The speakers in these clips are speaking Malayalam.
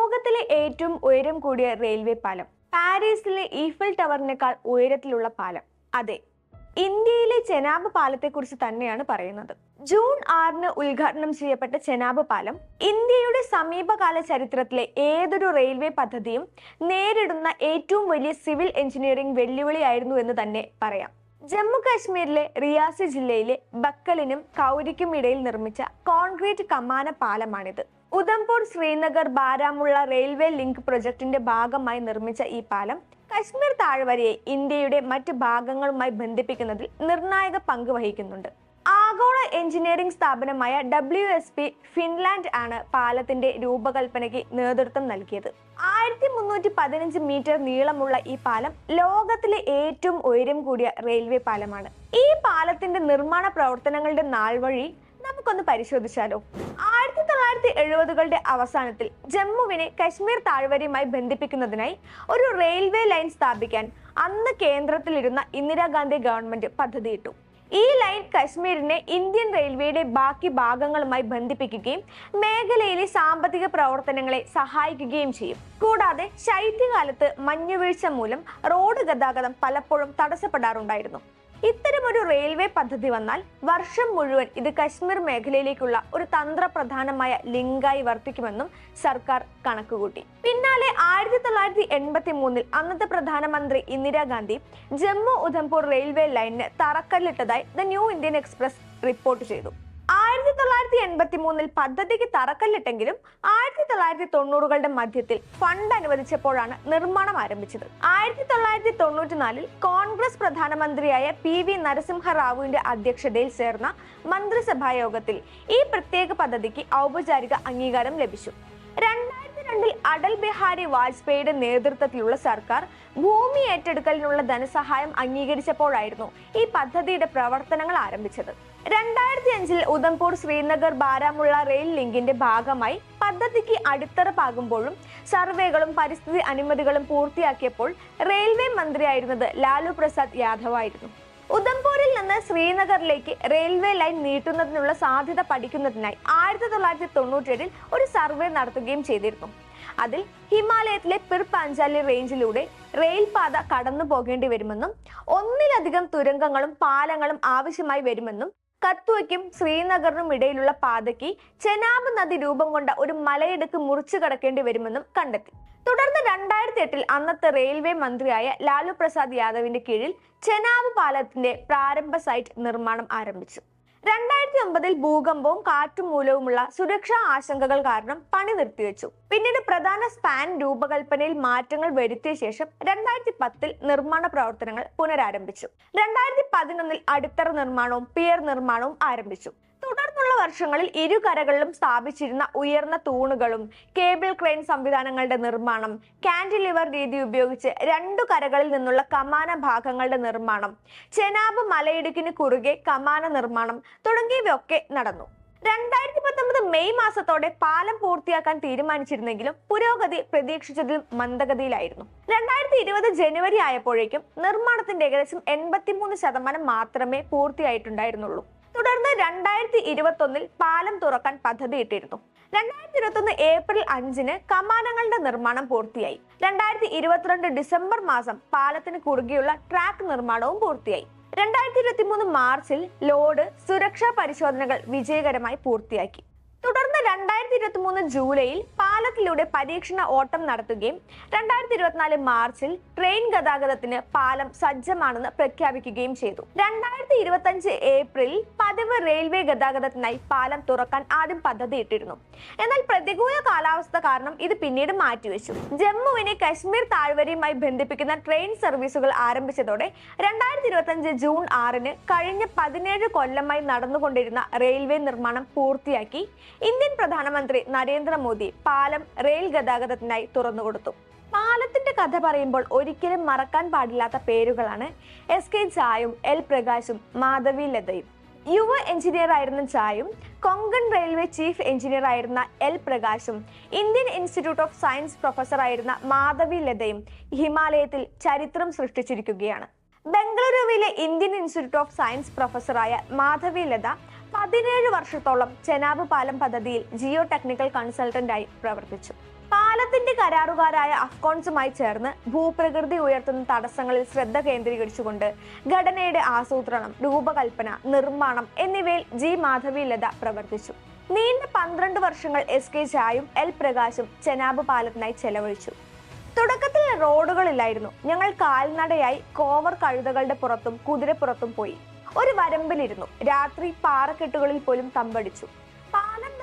ലോകത്തിലെ ഏറ്റവും ഉയരം കൂടിയ റെയിൽവേ പാലം. പാരീസിലെ ഈഫിൽ ടവറിനേക്കാൾ ഉയരത്തിലുള്ള പാലം. അതെ ഇന്ത്യയിലെ ചെനാബ് പാലത്തെക്കുറിച്ച് തന്നെയാണ് പറയുന്നത്. ജൂൺ ആറിന് ഉദ്ഘാടനം ചെയ്യപ്പെട്ട ചെനാബ് പാലം ഇന്ത്യയുടെ സമീപകാല ചരിത്രത്തിലെ ഏതൊരു റെയിൽവേ പദ്ധതിയും നേരിടുന്ന ഏറ്റവും വലിയ സിവിൽ എഞ്ചിനീയറിംഗ് വെല്ലുവിളിയായിരുന്നു എന്ന് തന്നെ പറയാം. ജമ്മു കാശ്മീരിലെ റിയാസി ജില്ലയിലെ ബക്കലിനും കൗരിക്കും ഇടയിൽ നിർമ്മിച്ച കോൺക്രീറ്റ് കമാന പാലമാണിത്. ഉധംപൂർ ശ്രീനഗർ ബാരാമുള്ള റെയിൽവേ ലിങ്ക് പ്രൊജക്ടിന്റെ ഭാഗമായി നിർമ്മിച്ച ഈ പാലം കശ്മീർ താഴ്വരയെ ഇന്ത്യയുടെ മറ്റ് ഭാഗങ്ങളുമായി ബന്ധിപ്പിക്കുന്നതിൽ നിർണായക പങ്ക് വഹിക്കുന്നുണ്ട്. ആഗോള എഞ്ചിനീയറിംഗ് സ്ഥാപനമായ ഡബ്ല്യു എസ് പി ഫിൻലാൻഡ് ആണ് പാലത്തിന്റെ രൂപകൽപ്പനയ്ക്ക് നേതൃത്വം നൽകിയത്. ആയിരത്തി മുന്നൂറ്റി പതിനഞ്ച് മീറ്റർ നീളമുള്ള ഈ പാലം ലോകത്തിലെ ഏറ്റവും ഉയരം കൂടിയ റെയിൽവേ പാലമാണ്. ഈ പാലത്തിന്റെ നിർമ്മാണ പ്രവർത്തനങ്ങളുടെ നാൾ വഴി നമുക്കൊന്ന് പരിശോധിച്ചാലോ? തൊള്ളായിരത്തി എഴുപതുകളുടെ അവസാനത്തിൽ ജമ്മുവിനെ കശ്മീർ താഴ്വരയുമായി ബന്ധിപ്പിക്കുന്നതിനായി ഒരു റെയിൽവേ ലൈൻ സ്ഥാപിക്കാൻ അന്ന് കേന്ദ്രത്തിലിരുന്ന ഇന്ദിരാഗാന്ധി ഗവൺമെന്റ് പദ്ധതിയിട്ടു. ഈ ലൈൻ കശ്മീരിനെ ഇന്ത്യൻ റെയിൽവേയുടെ ബാക്കി ഭാഗങ്ങളുമായി ബന്ധിപ്പിക്കുകയും മേഖലയിലെ സാമ്പത്തിക പ്രവർത്തനങ്ങളെ സഹായിക്കുകയും ചെയ്യും. കൂടാതെ ശൈത്യകാലത്ത് മഞ്ഞുവീഴ്ച മൂലം റോഡ് ഗതാഗതം പലപ്പോഴും തടസ്സപ്പെടാറുണ്ടായിരുന്നു. ഇത്തരമൊരു റെയിൽവേ പദ്ധതി വന്നാൽ വർഷം മുഴുവൻ ഇത് കശ്മീർ മേഖലയിലേക്കുള്ള ഒരു തന്ത്രപ്രധാനമായ ലിങ്കായി വർത്തിക്കുമെന്നും സർക്കാർ കണക്കുകൂട്ടി. പിന്നാലെ ആയിരത്തി തൊള്ളായിരത്തി എൺപത്തി മൂന്നിൽ അന്നത്തെ പ്രധാനമന്ത്രി ഇന്ദിരാഗാന്ധി ജമ്മു ഉധംപൂർ റെയിൽവേ ലൈനിന് തറക്കല്ലിട്ടതായി the New Indian Express report ചെയ്തു. ആയിരത്തി തൊള്ളായിരത്തി എൺപത്തി മൂന്നിൽ പദ്ധതിക്ക് തറക്കല്ലിട്ടെങ്കിലും ആയിരത്തി തൊള്ളായിരത്തി തൊണ്ണൂറുകളുടെ മധ്യത്തിൽ ഫണ്ട് അനുവദിച്ചപ്പോഴാണ് നിർമ്മാണം ആരംഭിച്ചത്. ആയിരത്തി തൊള്ളായിരത്തി തൊണ്ണൂറ്റിനാലിൽ കോൺഗ്രസ് പ്രധാനമന്ത്രിയായ പി വി നരസിംഹ റാവുവിന്റെ അധ്യക്ഷതയിൽ ചേർന്ന മന്ത്രിസഭാ യോഗത്തിൽ ഈ പ്രത്യേക പദ്ധതിക്ക് ഔപചാരിക അംഗീകാരം ലഭിച്ചു. രണ്ടായിരത്തി രണ്ടിൽ അടൽ ബിഹാരി വാജ്പേയിയുടെ നേതൃത്വത്തിലുള്ള സർക്കാർ ഭൂമി ഏറ്റെടുക്കലിനുള്ള ധനസഹായം അംഗീകരിച്ചപ്പോഴായിരുന്നു ഈ പദ്ധതിയുടെ പ്രവർത്തനങ്ങൾ ആരംഭിച്ചത്. രണ്ടായിരത്തി അഞ്ചിൽ ഉധംപൂർ ശ്രീനഗർ ബാരാമുള്ള റെയിൽ ലിങ്കിന്റെ ഭാഗമായി പദ്ധതിക്ക് അടിത്തറ പാകുമ്പോഴും സർവേകളും പരിസ്ഥിതി അനുമതികളും പൂർത്തിയാക്കിയപ്പോൾ റെയിൽവേ മന്ത്രിയായിരുന്നത് ലാലു പ്രസാദ് യാദവ് ആയിരുന്നു ഉധംപൂരിൽ നിന്ന് ശ്രീനഗറിലേക്ക് റെയിൽവേ ലൈൻ നീട്ടുന്നതിനുള്ള സാധ്യത പഠിക്കുന്നതിനായി ആയിരത്തി തൊള്ളായിരത്തി തൊണ്ണൂറ്റേഴിൽ ഒരു സർവേ നടത്തുകയും ചെയ്തിരുന്നു. അതിൽ ഹിമാലയത്തിലെ പിർ പാഞ്ചാലി റേഞ്ചിലൂടെ റെയിൽപാത കടന്നു പോകേണ്ടി വരുമെന്നും ഒന്നിലധികം തുരങ്കങ്ങളും പാലങ്ങളും ആവശ്യമായി വരുമെന്നും കത്വയ്ക്കും ശ്രീനഗറിനും ഇടയിലുള്ള പാതയ്ക്ക് ചെനാബ് നദി രൂപം കൊണ്ട ഒരു മലയിടുക്ക് മുറിച്ചു കടക്കേണ്ടി വരുമെന്നും കണ്ടെത്തി. തുടർന്ന് രണ്ടായിരത്തി എട്ടിൽ അന്നത്തെ റെയിൽവേ മന്ത്രിയായ ലാലു പ്രസാദ് യാദവിന്റെ കീഴിൽ ചെനാബ് പാലത്തിന്റെ പ്രാരംഭ സൈറ്റ് നിർമ്മാണം ആരംഭിച്ചു. രണ്ടായിരത്തി ഒമ്പതിൽ ഭൂകമ്പവും കാറ്റും മൂലവുമുള്ള സുരക്ഷാ ആശങ്കകൾ കാരണം പണി നിർത്തിവെച്ചു. പിന്നീട് പ്രധാന സ്പാൻ രൂപകൽപ്പനയിൽ മാറ്റങ്ങൾ വരുത്തിയ ശേഷം രണ്ടായിരത്തി പത്തിൽ നിർമ്മാണ പ്രവർത്തനങ്ങൾ പുനരാരംഭിച്ചു. രണ്ടായിരത്തി പതിനൊന്നിൽ അടിത്തറ നിർമ്മാണവും പിയർ നിർമ്മാണവും ആരംഭിച്ചു. തുടർന്നുള്ള വർഷങ്ങളിൽ ഇരു കരകളിലും സ്ഥാപിച്ചിരുന്ന ഉയർന്ന തൂണുകളും കേബിൾ ക്രെയിൻ സംവിധാനങ്ങളുടെ നിർമ്മാണം കാൻഡിലിവർ രീതി ഉപയോഗിച്ച് രണ്ടു കരകളിൽ നിന്നുള്ള കമാന ഭാഗങ്ങളുടെ നിർമ്മാണം ചെനാബ് മലയിടുക്കിന് കുറുകെ കമാന നിർമ്മാണം തുടങ്ങിയവയൊക്കെ നടന്നു. രണ്ടായിരത്തി പത്തൊമ്പത് മെയ് മാസത്തോടെ പാലം പൂർത്തിയാക്കാൻ തീരുമാനിച്ചിരുന്നെങ്കിലും പുരോഗതി പ്രതീക്ഷിച്ചതിലും മന്ദഗതിയിലായിരുന്നു. രണ്ടായിരത്തി ഇരുപത് ജനുവരി ആയപ്പോഴേക്കും നിർമ്മാണത്തിന്റെ ഏകദേശം എൺപത്തിമൂന്ന് ശതമാനം മാത്രമേ പൂർത്തിയായിട്ടുണ്ടായിരുന്നുള്ളൂ. തുടർന്ന് രണ്ടായിരത്തി ഇരുപത്തി ഒന്നിൽ പാലം തുറക്കാൻ പദ്ധതിയിട്ടിരുന്നു രണ്ടായിരത്തി ഇരുപത്തി ഒന്ന് ഏപ്രിൽ അഞ്ചിന് കമാനങ്ങളുടെ നിർമ്മാണം പൂർത്തിയായി. രണ്ടായിരത്തി ഇരുപത്തിരണ്ട് ഡിസംബർ മാസം പാലത്തിന് കുറുകെയുള്ള ട്രാക്ക് നിർമ്മാണവും പൂർത്തിയായി. രണ്ടായിരത്തി ഇരുപത്തി മൂന്ന് മാർച്ചിൽ ലോഡ് സുരക്ഷാ പരിശോധനകൾ വിജയകരമായി പൂർത്തിയാക്കി. തുടർന്ന് രണ്ടായിരത്തി ഇരുപത്തി മൂന്ന് ജൂലൈയിൽ പാലത്തിലൂടെ പരീക്ഷണ ഓട്ടം നടത്തുകയും രണ്ടായിരത്തി ഇരുപത്തിനാല് മാർച്ചിൽ ട്രെയിൻ ഗതാഗതത്തിന് പാലം സജ്ജമാണെന്ന് പ്രഖ്യാപിക്കുകയും ചെയ്തു. രണ്ടായിരത്തി ഇരുപത്തി ഏപ്രിൽ പതിവ് റെയിൽവേ ഗതാഗതത്തിനായി പാലം തുറക്കാൻ ആദ്യം പദ്ധതിയിട്ടിരുന്നു എന്നാൽ പ്രതികൂല കാലാവസ്ഥ കാരണം ഇത് പിന്നീട് മാറ്റിവെച്ചു. ജമ്മുവിനെ കശ്മീർ താഴ്വരയുമായി ബന്ധിപ്പിക്കുന്ന ട്രെയിൻ സർവീസുകൾ ആരംഭിച്ചതോടെ രണ്ടായിരത്തി ഇരുപത്തി ജൂൺ ആറിന് കഴിഞ്ഞ പതിനേഴ് കൊല്ലമായി നടന്നുകൊണ്ടിരുന്ന റെയിൽവേ നിർമ്മാണം പൂർത്തിയാക്കി ഇന്ത്യൻ പ്രധാനമന്ത്രി നരേന്ദ്രമോദി പാലം റെയിൽ ഗതാഗതത്തിനായി തുറന്നുകൊടുത്തു. പാലത്തിന്റെ കഥ പറയുമ്പോൾ ഒരിക്കലും മറക്കാൻ പാടില്ലാത്ത പേരുകളാണ് എസ് കെ ചായും എൽ പ്രകാശും മാധവി ലതയും. യുവ എഞ്ചിനീയർ ആയിരുന്ന ചായും കൊങ്കൺ റെയിൽവേ ചീഫ് എഞ്ചിനീയർ ആയിരുന്ന L പ്രകാശും Indian Institute of Science professor ആയിരുന്ന മാധവി ലതയും ഹിമാലയത്തിൽ ചരിത്രം സൃഷ്ടിച്ചിരിക്കുകയാണ്. ബംഗളൂരുവിലെ ഇന്ത്യൻ ഇൻസ്റ്റിറ്റ്യൂട്ട് ഓഫ് സയൻസ് പ്രൊഫസറായ മാധവി ലത പതിനേഴ് വർഷത്തോളം ചെനാബ് പാലം പദ്ധതിയിൽ ജിയോ ടെക്നിക്കൽ കൺസൾട്ടന്റായി പ്രവർത്തിച്ചു. പാലത്തിന്റെ കരാറുകാരായ അഫ്ഗോൺസുമായി ചേർന്ന് ഭൂപ്രകൃതി ഉയർത്തുന്ന തടസ്സങ്ങളിൽ ശ്രദ്ധ കേന്ദ്രീകരിച്ചുകൊണ്ട് ഘടനയുടെ ആസൂത്രണം രൂപകൽപ്പന നിർമ്മാണം എന്നിവയിൽ ജി. മാധവി ലത പ്രവർത്തിച്ചു. നീണ്ട പന്ത്രണ്ട് വർഷങ്ങൾ എസ്. കെ. ചായും എൽ. പ്രകാശും ചെനാബ് പാലത്തിനായി ചെലവഴിച്ചു. തുടക്കത്തിൽ റോഡുകളില്ലായിരുന്നു. ഞങ്ങൾ കാൽനടയായി കോവർ കഴുതകളുടെ പുറത്തും കുതിരപ്പുറത്തും പോയി. ഒരു വരമ്പിലിരുന്നു. രാത്രി പാറക്കെട്ടുകളിൽ പോലും തമ്പടിച്ചു.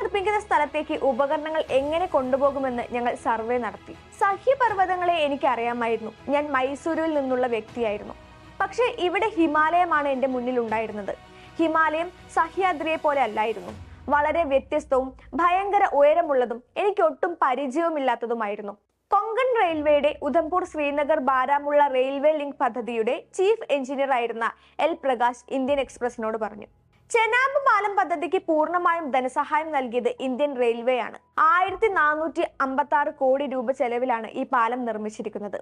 പാലം നിർമ്മിക്കുന്ന സ്ഥലത്തേക്ക് ഉപകരണങ്ങൾ എങ്ങനെ കൊണ്ടുപോകുമെന്ന് ഞങ്ങൾ സർവേ നടത്തി. സഹ്യപർവതങ്ങളെ എനിക്ക് അറിയാമായിരുന്നു ഞാൻ മൈസൂരിൽ നിന്നുള്ള വ്യക്തിയായിരുന്നു. പക്ഷേ ഇവിടെ ഹിമാലയമാണ് എന്റെ മുന്നിൽ ഉണ്ടായിരുന്നത്. ഹിമാലയം സഹ്യാദ്രിയെ പോലെ അല്ലായിരുന്നു. വളരെ വ്യത്യസ്തവും ഭയങ്കര ഉയരമുള്ളതും എനിക്ക് ഒട്ടും പരിചയവുമില്ലാത്തതുമായിരുന്നു. കൊങ്കൺ റെയിൽവേയുടെ ഉധംപൂർ ശ്രീനഗർ ബാരാമുള്ള റെയിൽവേ ലിങ്ക് പദ്ധതിയുടെ ചീഫ് എഞ്ചിനീയർ ആയിരുന്ന എൽ പ്രകാശ് ഇന്ത്യൻ എക്സ്പ്രസിനോട് പറഞ്ഞു. ചെനാബ് പാലം പദ്ധതിക്ക് പൂർണമായും ധനസഹായം നൽകിയത് ഇന്ത്യൻ റെയിൽവേ ആണ് ആയിരത്തി നാനൂറ്റി അമ്പത്തി ആറ് കോടി രൂപ ചെലവിലാണ് ഈ പാലം നിർമ്മിച്ചിരിക്കുന്നത്.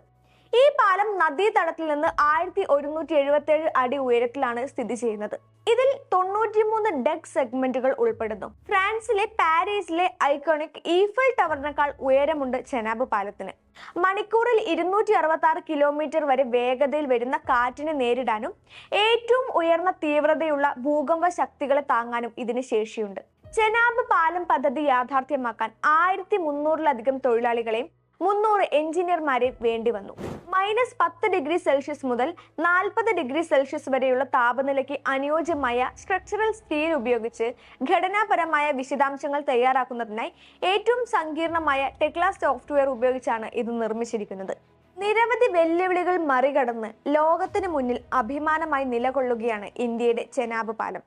ഈ പാലം നദീതടത്തിൽ നിന്ന് ആയിരത്തി ഒരുന്നൂറ്റി എഴുപത്തി ഏഴ് അടി ഉയരത്തിലാണ് സ്ഥിതി ചെയ്യുന്നത്. ഇതിൽ തൊണ്ണൂറ്റിമൂന്ന് ഡെക് സെഗ്മെന്റുകൾ ഉൾപ്പെടുന്നു. ഫ്രാൻസിലെ പാരീസിലെ ഐക്കോണിക് ഈഫൽ ടവറിനേക്കാൾ ഉയരമുണ്ട് ചെനാബ് പാലത്തിന്. മണിക്കൂറിൽ ഇരുന്നൂറ്റി അറുപത്തി ആറ് കിലോമീറ്റർ വരെ വേഗതയിൽ വരുന്ന കാറ്റിനെ നേരിടാനും ഏറ്റവും ഉയർന്ന തീവ്രതയുള്ള ഭൂകമ്പ ശക്തികളെ താങ്ങാനും ഇതിന് ശേഷിയുണ്ട്. ചെനാബ് പാലം പദ്ധതി യാഥാർത്ഥ്യമാക്കാൻ ആയിരത്തി മുന്നൂറിലധികം തൊഴിലാളികളെയും മുന്നൂറ് എഞ്ചിനീയർമാരെ വേണ്ടി വന്നു. മൈനസ് പത്ത് ഡിഗ്രി സെൽഷ്യസ് മുതൽ നാൽപ്പത് ഡിഗ്രി സെൽഷ്യസ് വരെയുള്ള താപനിലയ്ക്ക് അനുയോജ്യമായ സ്ട്രക്ചറൽ സ്റ്റീൽ ഉപയോഗിച്ച് ഘടനാപരമായ വിശദാംശങ്ങൾ തയ്യാറാക്കുന്നതിനായി ഏറ്റവും സങ്കീർണമായ ടെക്ല സോഫ്റ്റ്വെയർ ഉപയോഗിച്ചാണ് ഇത് നിർമ്മിച്ചിരിക്കുന്നത്. നിരവധി വെല്ലുവിളികൾ മറികടന്ന് ലോകത്തിന് മുന്നിൽ അഭിമാനമായി നിലകൊള്ളുകയാണ് ഇന്ത്യയുടെ ചെനാബ് പാലം.